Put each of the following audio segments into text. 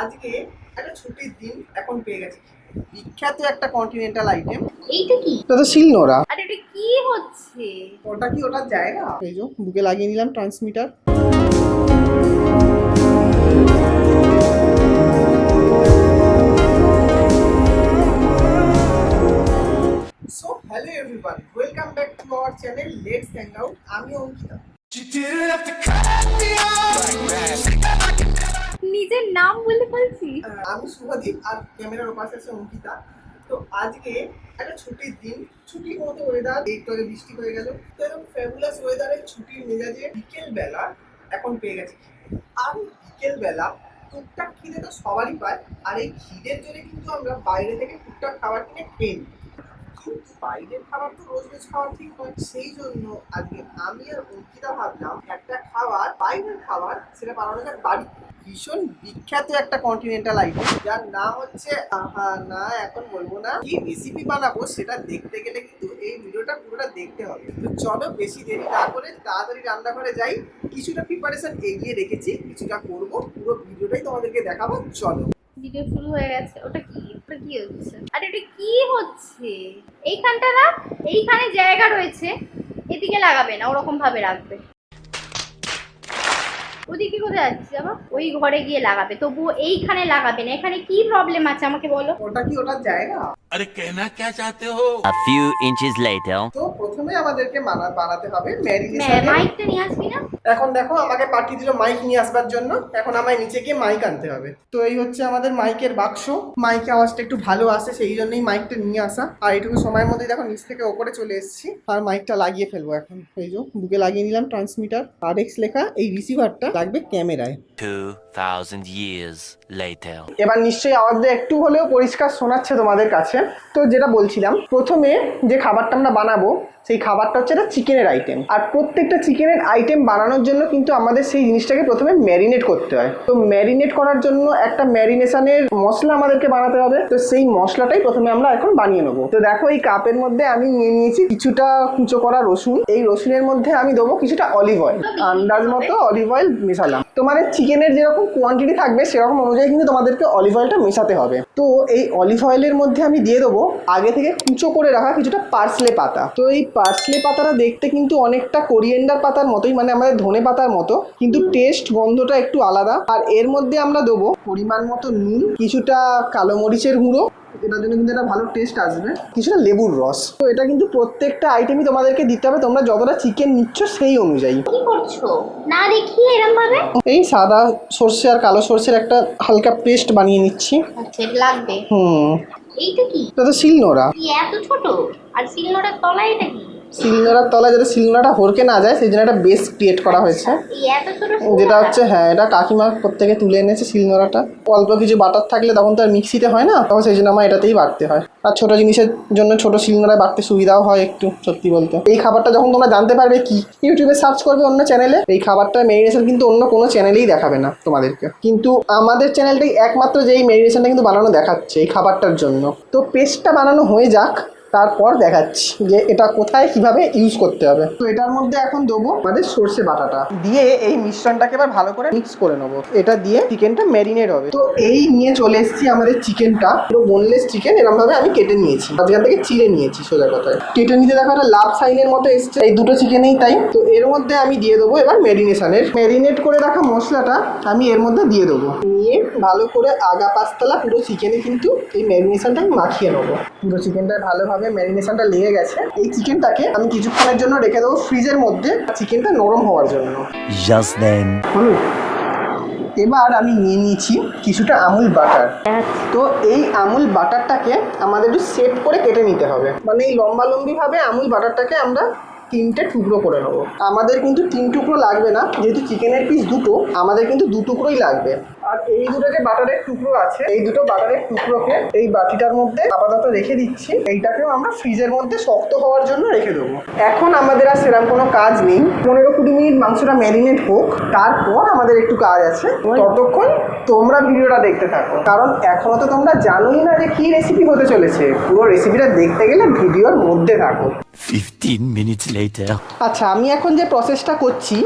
আজকে একটা ছুটির দিন এখন পেয়ে গেছি। বিখ্যাত একটা কন্টিনেন্টাল আইটেম এইটা কি? এটা তো শিলনোড়া। আরে এটা কি হচ্ছে? ওটা কি ওটার জায়গা? এই যে বুকে লাগিয়ে নিলাম transmitter so hello everyone welcome back to our channel let's hang out আমি অঙ্কিতা। নিজের নাম বলে বলছি? আমি শুভদীপ আর ক্যামেরার ওপাশে আছে অঙ্কিতা। তো আজকে একটা ছুটির দিন, ছুটির মতো ওয়েদার একটু বৃষ্টি হয়ে গেল। তো এরকম ফ্যাবুলাস ওয়েদারে ছুটির মেজাজে বিকেল বেলা এখন পেয়ে গেছি আর বিকেল বেলা টুকটাক খিদে তো সবারই পায়, আর এই খিদের জন্য কিন্তু আমরা বাইরে থেকে টুকটাক খাবার কিনে খেয়ে নিই। বাইরের খাবার তো রোজ রোজ খাওয়া ঠিক নয়, সেই জন্য আজকে আমি আর অঙ্কিতা ভাবলাম একটা খাবার, বাইরের খাবার, সেটা বানানো যায় বাড়িতে। ভীষণ বিখ্যাত একটা কন্টিনেন্টাল আইটেম যার নাম হচ্ছে, আহা, না, এখন বলব না, কি রেসিপি বানাবো সেটা দেখতে গেলে কিন্তু এই ভিডিওটা পুরোটা দেখতে হবে। তো চলো বেশি দেরি না করে তাড়াতাড়ি রান্নাঘরে যাই, কিছুটা প্রিপারেশন এগিয়ে রেখেছি, কিছুটা করব, পুরো ভিডিওটাই তোমাদেরকে দেখাবো, চলো। ভিডিও শুরু হয়ে গেছে, ওটা কি? ওটা কি হচ্ছে? আরে, এটা কি হচ্ছে? এইখানটা না, এইখানে জায়গা রয়েছে, এদিকে লাগাবে না ওরকম ভাবে রাখবে। ওদিকে কোথায় যাচ্ছিস বাবা? ওই ঘরে গিয়ে লাগাবে। তবুও এইখানে লাগাবে না। এখানে কি প্রবলেম আছে আমাকে বলো? ওটা কি ওটার জায়গা? আরে কেনা কে চাইতে হো? আ ফিউ ইঞ্চেস লেটার তো প্রথমে আমাদেরকে মানা বানাতে হবে। ম্যারিনেশন মাইকটা নিয়ে আসবি না? এখন দেখো আমাকে পাঠিয়ে দিল মাইক নিয়ে আসবার জন্য। এখন আমায় নিচে গিয়ে মাইক আনতে হবে। তো এই হচ্ছে আমাদের মাইকের বাক্স। মাইকে আওয়াজটা একটু ভালো আসে সেই জন্যই মাইকটা নিয়ে আসা। আর এইটুকু সময়ের মধ্যে দেখো নিচ থেকে ওপরে চলে এসেছি। আর মাইকটা লাগিয়ে ফেলব এখন। এই যে বুকে লাগিয়ে নিলাম ট্রান্সমিটার আর এক্স লেখা এই রিসিভারটা লাগবে ক্যামেরায়। 2,000 years later. এবার নিশ্চয়ই আওয়াজটা একটু হলেও পরিষ্কার শোনাচ্ছে তোমাদের কাছে। তো যেটা বলছিলাম প্রথমে যে খাবারটা আমরা বানাবো সেই খাবারটা হচ্ছে একটা চিকেনের আইটেম আর প্রত্যেকটা চিকেনের আইটেম বানানোর জন্য কিন্তু আমাদের সেই জিনিসটাকে প্রথমে ম্যারিনেট করতে হয়। তো ম্যারিনেট করার জন্য একটা ম্যারিনেশনের মশলা আমাদেরকে বানাতে হবে। তো সেই মশলাটাই প্রথমে আমরা এখন বানিয়ে নেব। তো দেখো এই কাপের মধ্যে আমি নিয়ে নিয়েছি কিছুটা কুচো করা রসুন। এই রসুনের মধ্যে আমি দেবো কিছুটা অলিভ অয়েল আন্দাজ মতো অলিভ অয়েল মেশালাম। তোমাদের চিকেনের যেরকম কোয়ান্টিটি থাকবে, সেরকম অনুযায়ী কিন্তু তোমাদেরকে অলিভ অয়েলটা মেশাতে হবে। তো এই অলিভ অয়েলের মধ্যে আমি দিয়ে দেবো আগে থেকে কুচো করে রাখা কিছুটা পার্সলে পাতা। তো এই পার্সলে পাতাটা দেখতে কিন্তু অনেকটা কোরিয়েন্ডার পাতার মতোই মানে আমাদের ধনে পাতার মতো কিন্তু টেস্ট গন্ধটা একটু আলাদা। আর এর মধ্যে আমরা দেবো পরিমাণ মতো নুন কিছুটা কালো মরিচের গুঁড়ো। এটার জন্য কিন্তু একটা ভালো টেস্ট আসবে। কিছুটা লেবুর রস। তো এটা কিন্তু প্রত্যেকটা আইটেমই তোমাদেরকে দিতে হবে। তোমরা যতটা চিকেন নিচ্ছ সেই অনুযায়ী। কি করছ? না দেখিয়ে এরম ভাবে? এই সাদা সর্ষে আর কালো সর্ষের একটা হালকা পেস্ট বানিয়ে নিচ্ছি। আচ্ছা লাগবে। হুম। এইটা কি? এটা তো শিলনোড়া। এত ছোট? আর সিলনোটার তলায় এটা কি? শিলনোড়ার তলায় যাতে শিলনোড়াটা হরকে না যায়, সেই জন্য একটা বেস ক্রিয়েট করা হয়েছে। যেটা হচ্ছে হ্যাঁ এটা কাকিমা প্রত্যেকে তুলে এনেছে শিলনোড়াটা অল্প কিছু বাটার থাকলে তখন তো আর মিক্সিতে হয় না, তখন সেই জন্য আমার এটাতেই বাটতে হয়। আর ছোট জিনিসের জন্য ছোট শিলনোড়ায় বাটতে সুবিধাও হয় একটু, সত্যি বলতে। এই খাবারটা যখন তোমরা জানতে পারবে, কি ইউটিউবে সার্চ করবে অন্য চ্যানেলে এই খাবারটা মেরিনেশন কিন্তু অন্য কোনো চ্যানেলেই দেখাবে না তোমাদেরকে। কিন্তু আমাদের চ্যানেলটাই একমাত্র যে এই মেরিনেশনটা কিন্তু বানানো দেখাচ্ছে এই খাবারটার জন্য। তো পেস্টটা বানানো হয়ে যাক তারপর দেখাচ্ছি যে এটা কোথায় কীভাবে ইউজ করতে হবে। তো এটার মধ্যে এখন দেবো আমাদের সর্ষে বাটাটা। দিয়ে এই মিশ্রণটাকে এবার ভালো করে মিক্স করে নেব। এটা দিয়ে চিকেনটা ম্যারিনেট হবে। তো এই নিয়ে চলে এসেছি আমাদের চিকেনটা। পুরো বোনলেস চিকেন এরকম ভাবে আমি কেটে নিয়েছি। মাঝখান থেকে চিড়ে নিয়েছি সোজা কথায়। কেটে নিতে দেখো একটা লাভ সাইনের মতো এসছে। এই দুটো চিকেনেই তাই। তো এর মধ্যে আমি দিয়ে দেবো এবার ম্যারিনেশনের ম্যারিনেট করে রাখা মশলাটা আমি এর মধ্যে দিয়ে দেবো। নিয়ে ভালো করে আগা পাঁচতলা পুরো চিকেনে কিন্তু এই ম্যারিনেশনটা আমি মাখিয়ে নেব। পুরো চিকেনটা ভালোভাবে ম্যারিনেশনটা লেগে গেছে। এই চিকেনটাকে আমি কিছুক্ষণের জন্য রেখে দেবো ফ্রিজের মধ্যে। চিকেনটা নরম হওয়ার জন্য। এবার আমি নিয়ে নিয়েছি কিছুটা আমুল বাটার। তো এই আমুল বাটারটাকে আমাদের একটু সেট করে কেটে নিতে হবে। মানে এই লম্বা লম্বিভাবে আমুল বাটারটাকে আমরা তিনটে টুকরো করে নেব। আমাদের কিন্তু তিন টুকরো লাগবে না, যেহেতু চিকেনের পিস দুটো, আমাদের কিন্তু দু টুকরোই লাগবে। আর এই দুটো যে বাটারের টুকরো আছে, এই দুটো বাটারের টুকরোকে এই বাটিটার মধ্যে আপাতত রেখে দিচ্ছি। এইটাকেও আমরা ফ্রিজের মধ্যে শক্ত হওয়ার জন্য রেখে দেবো। এখন আমাদের আর সেরকম কোনো কাজ নেই। পনেরো কুড়ি মিনিট মাংসটা ম্যারিনেট হোক, তারপর আমাদের একটু কাজ আছে। ততক্ষণ তোমরা ভিডিওটা দেখতে থাকো। কারণ এখনও তো তোমরা জানোই না যে কি রেসিপি হতে চলেছে। পুরো রেসিপিটা দেখতে গেলে ভিডিওর মধ্যে থাকো। 15 minutes later. আচ্ছা আমি এখন যে প্রসেসটা করছি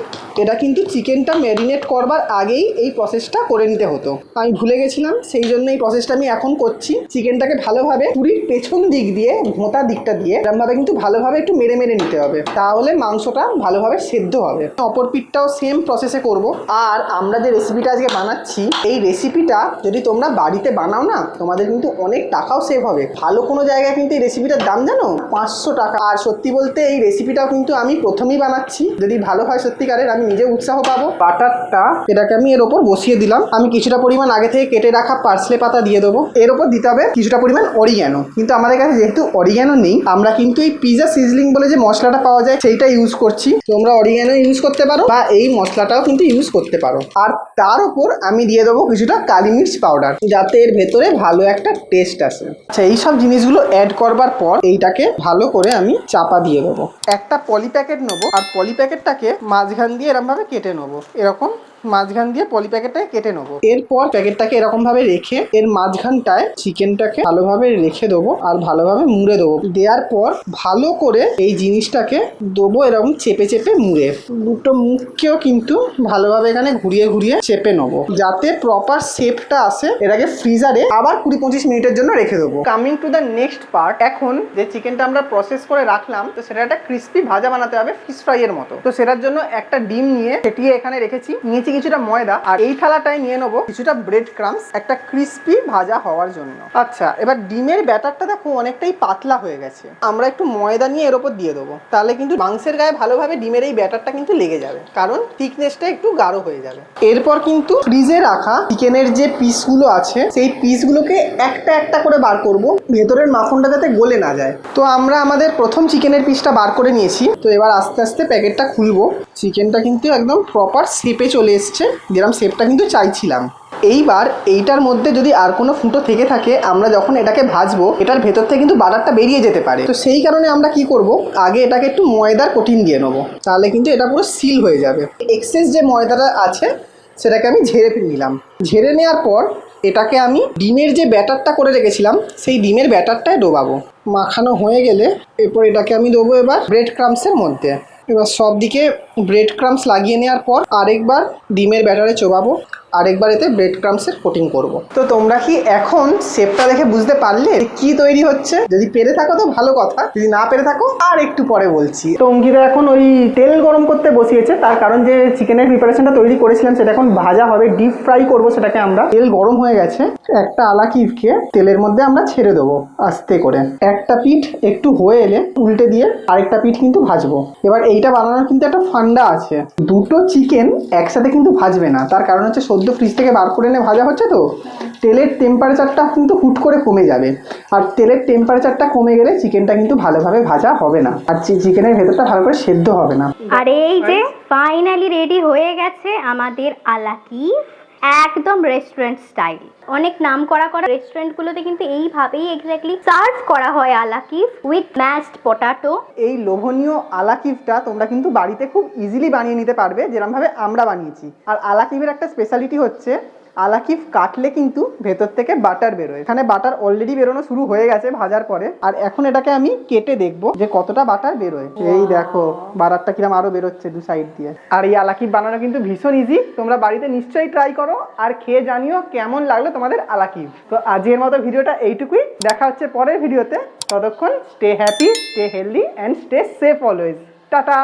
এটা কিন্তু চিকেনটা ম্যারিনেট করবার আগেই এই প্রসেসটা করে নিতে হতো। আমি ভুলে গেছিলাম, সেই জন্য এই প্রসেসটা আমি এখন করছি। চিকেনটাকে ভালোভাবে পুরীর পেছন দিক দিয়ে ভোঁতা দিকটা দিয়ে এরমভাবে কিন্তু ভালোভাবে একটু মেরে মেরে নিতে হবে। তাহলে মাংসটা ভালোভাবে সেদ্ধ হবে। অপর পিঠটাও সেম প্রসেসে করব। আর আমরা যে রেসিপিটা আজকে বানাচ্ছি, এই রেসিপিটা যদি তোমরা বাড়িতে বানাও না, তোমাদের কিন্তু অনেক টাকাও সেভ হবে। ভালো কোনো জায়গায় কিন্তু এই রেসিপিটার দাম জানো? পাঁচশো টাকা। আর সত্যি বলতে এই রেসিপিটাও কিন্তু আমি প্রথমেই বানাচ্ছি। যদি ভালো হয় সত্যিকারের, আমি নিজে উৎসাহ পাবো। বাটারটা এটাকে আমি এর ওপর বসিয়ে দিলাম। আমি কিছুটা পরিমাণ আগে থেকে কেটে রাখা পার্সলে পাতা দিয়ে দেবো। এর ওপর দিতে হবে কিছুটা পরিমাণ অরিগ্যানো কিন্তু আমাদের কাছে যেহেতু অরিগ্যানো নেই, আমরা কিন্তু এই পিজা সিজলিং বলে যে মশলাটা পাওয়া যায়, সেইটা ইউজ করছি। তোমরা অরিগ্যানো ইউজ করতে পারো বা এই মশলাটাও কিন্তু ইউজ করতে পারো। আর তার উপর আমি দিয়ে দেবো কিছুটা কালি মির্চ পাউডার যাতে এর ভেতরে ভালো একটা টেস্ট আসে। আচ্ছা এই সব জিনিসগুলো অ্যাড করবার পর এইটাকে ভালো করে আমি চাপা দিয়ে দেবো। একটা পলি প্যাকেট নেব, আর পলি প্যাকেটটাকে মাঝখান দিয়ে এরকম ভাবে কেটে নেব। এরকম মাঝখান দিয়ে পলি প্যাকেটটাকে কেটে নেব। এরপর প্যাকেটটাকে এরকম ভাবে রেখে এর মাঝখানটায় চিকেনটাকে ভালোভাবে রেখে দেবো আর ভালোভাবে মুড়ে দেবো। দেওয়ার পর ভালো করে এই জিনিসটাকে দেবো এরকম চেপে চেপে মুড়ে। দুটো মুখকেও কিন্তু ভালোভাবে এখানে ঘুরিয়ে ঘুরিয়ে চেপে নেব। যাতে প্রপার শেপটা আসে, এটাকে ফ্রিজারে আবার কুড়ি পঁচিশ মিনিটের জন্য রেখে দেবো। Coming to the next part এখন যে চিকেনটা আমরা প্রসেস করে রাখলাম, তো সেটা একটা ক্রিস্পি ভাজা বানাতে হবে ফিশ ফ্রাই এর মতো। তো সেটার জন্য একটা ডিম নিয়ে ফেটিয়ে এখানে রেখেছি। নিয়েছি কিছুটা ময়দা আর এই থালাটায় নিয়ে নেব কিছুটা ব্রেড ক্রামস একটা ক্রিস্পি ভাজা হওয়ার জন্য। আচ্ছা এবার ডিমের ব্যাটারটা দেখো অনেকটাই পাতলা হয়ে গেছে। আমরা একটু ময়দা নিয়ে এর ওপর দিয়ে দেবো। তাহলে কিন্তু মাংসের গায়ে ভালোভাবে ডিমের এই ব্যাটারটা কিন্তু লেগে যাবে। কারণ থিকনেসটা একটু গাঢ় হয়ে যাবে। এরপর কিন্তু ফ্রিজে রাখা চিকেনের যে পিসগুলো আছে, সেই পিসগুলোকে একটা একটা করে বার করব। ভেতরের মাখনটা যাতে গলে না যায়। তো আমরা আমাদের প্রথম চিকেনের পিসটা বার করে নিয়েছি। তো এবার আস্তে আস্তে প্যাকেটটা খুলবো। চিকেনটা কিন্তু একদম প্রপার শেপে চলে এসছে যেরকম শেপটা কিন্তু চাইছিলাম। এইবার এইটার মধ্যে যদি আর কোনো ফুটো থেকে থাকে, আমরা যখন এটাকে ভাজবো, এটার ভেতর থেকে কিন্তু বাটারটা বেরিয়ে যেতে পারে। তো সেই কারণে আমরা কি করব? আগে এটাকে একটু ময়দার কঠিন দিয়ে নেব। তাহলে কিন্তু এটা পুরো সিল হয়ে যাবে। এক্সেস যে ময়দাটা আছে, সেটাকে আমি ঝেড়ে নিলাম। ঝেড়ে নেওয়ার পর এটাকে আমি ডিমের যে ব্যাটারটা করে রেখেছিলাম, সেই ডিমের ব্যাটারটায় ডোবাবো। মাখানো হয়ে গেলে এরপর এটাকে আমি দেবো এবার ব্রেড ক্রামসের মধ্যে। এবার সব দিকে ব্রেড ক্রামস লাগিয়ে নেওয়ার পর আরেকবার ডিমের ব্যাটারে চোবাবো। আরেকবার এতে ব্রেড ক্রামসের কোটিং করব। তো তোমরা কি এখন শেপটা দেখে বুঝতে পারলে কি তৈরি হচ্ছে? যদি পেরে থাকো তো ভালো কথা, যদি না পেরে থাকো, আর একটু পরে বলছি। তো অঙ্কিতা এখন ওই তেল গরম করতে বসিয়েছে, তার কারণ যে চিকেনের প্রিপারেশনটা তৈরি করেছিলাম, সেটা এখন ভাজা হবে ডিপ ফ্রাই করব সেটাকে আমরা। তেল গরম হয়ে গেছে, একটা আলাকিভকে তেলের মধ্যে আমরা ছেড়ে দেবো আস্তে করে। একটা পিঠ একটু হয়ে এলে উল্টে দিয়ে আরেকটা পিঠ কিন্তু ভাজবো। এবার এইটা বানানোর কিন্তু একটা ফান্ডা আছে। দুটো চিকেন একসাথে কিন্তু ভাজবে না, তার কারণ হচ্ছে সদ্য ফ্রিজ থেকে বার করে এনে ভাজা হচ্ছে তো, তেলের টেম্পারেচারটা কিন্তু হুট করে কমে যাবে। আর তেলের টেম্পারেচারটা কমে গেলে চিকেনটা কিন্তু ভালোভাবে ভাজা হবে না। আর চিকেনের ভেতরটা ভালো করে সেদ্ধ হবে না। আর এই যে ফাইনালি রেডি হয়ে গেছে আমাদের আলাকি একদম রেস্টুরেন্ট স্টাইল অনেক নাম করা করা রেস্টুরেন্টগুলোতে কিন্তু এইভাবেই এক্স্যাক্টলি সার্ভ করা হয় আলাকিফ উইথ ম্যাশড পটাটো এই লোভনীয় আলাকিফটা তোমরা কিন্তু বাড়িতে খুব ইজিলি বানিয়ে নিতে পারবে যেরকমভাবে আমরা বানিয়েছি। আর আলাকিফের একটা স্পেশালিটি হচ্ছে আলাকিভ কাটলে কিন্তু ভেতর থেকে বাটার বেরোয়। এখানে বাটার অলরেডি বেরোনো শুরু হয়ে গেছে ভাজার পরে। আর এখন এটাকে আমি কেটে দেখব যে কতটা বাটার বেরোয়। এই দেখো বাটারটা কিরম আরও বেরোচ্ছে দু সাইড দিয়ে। আর এই আলাকিভ বানানো কিন্তু ভীষণ ইজি তোমরা বাড়িতে নিশ্চয়ই ট্রাই করো আর খেয়ে জানিও কেমন লাগল তোমাদের আলাকিভ তো আজকের মতো ভিডিওটা এইটুকুই। দেখা হচ্ছে পরের ভিডিওতে। ততক্ষণ stay happy stay healthy and stay safe always tata!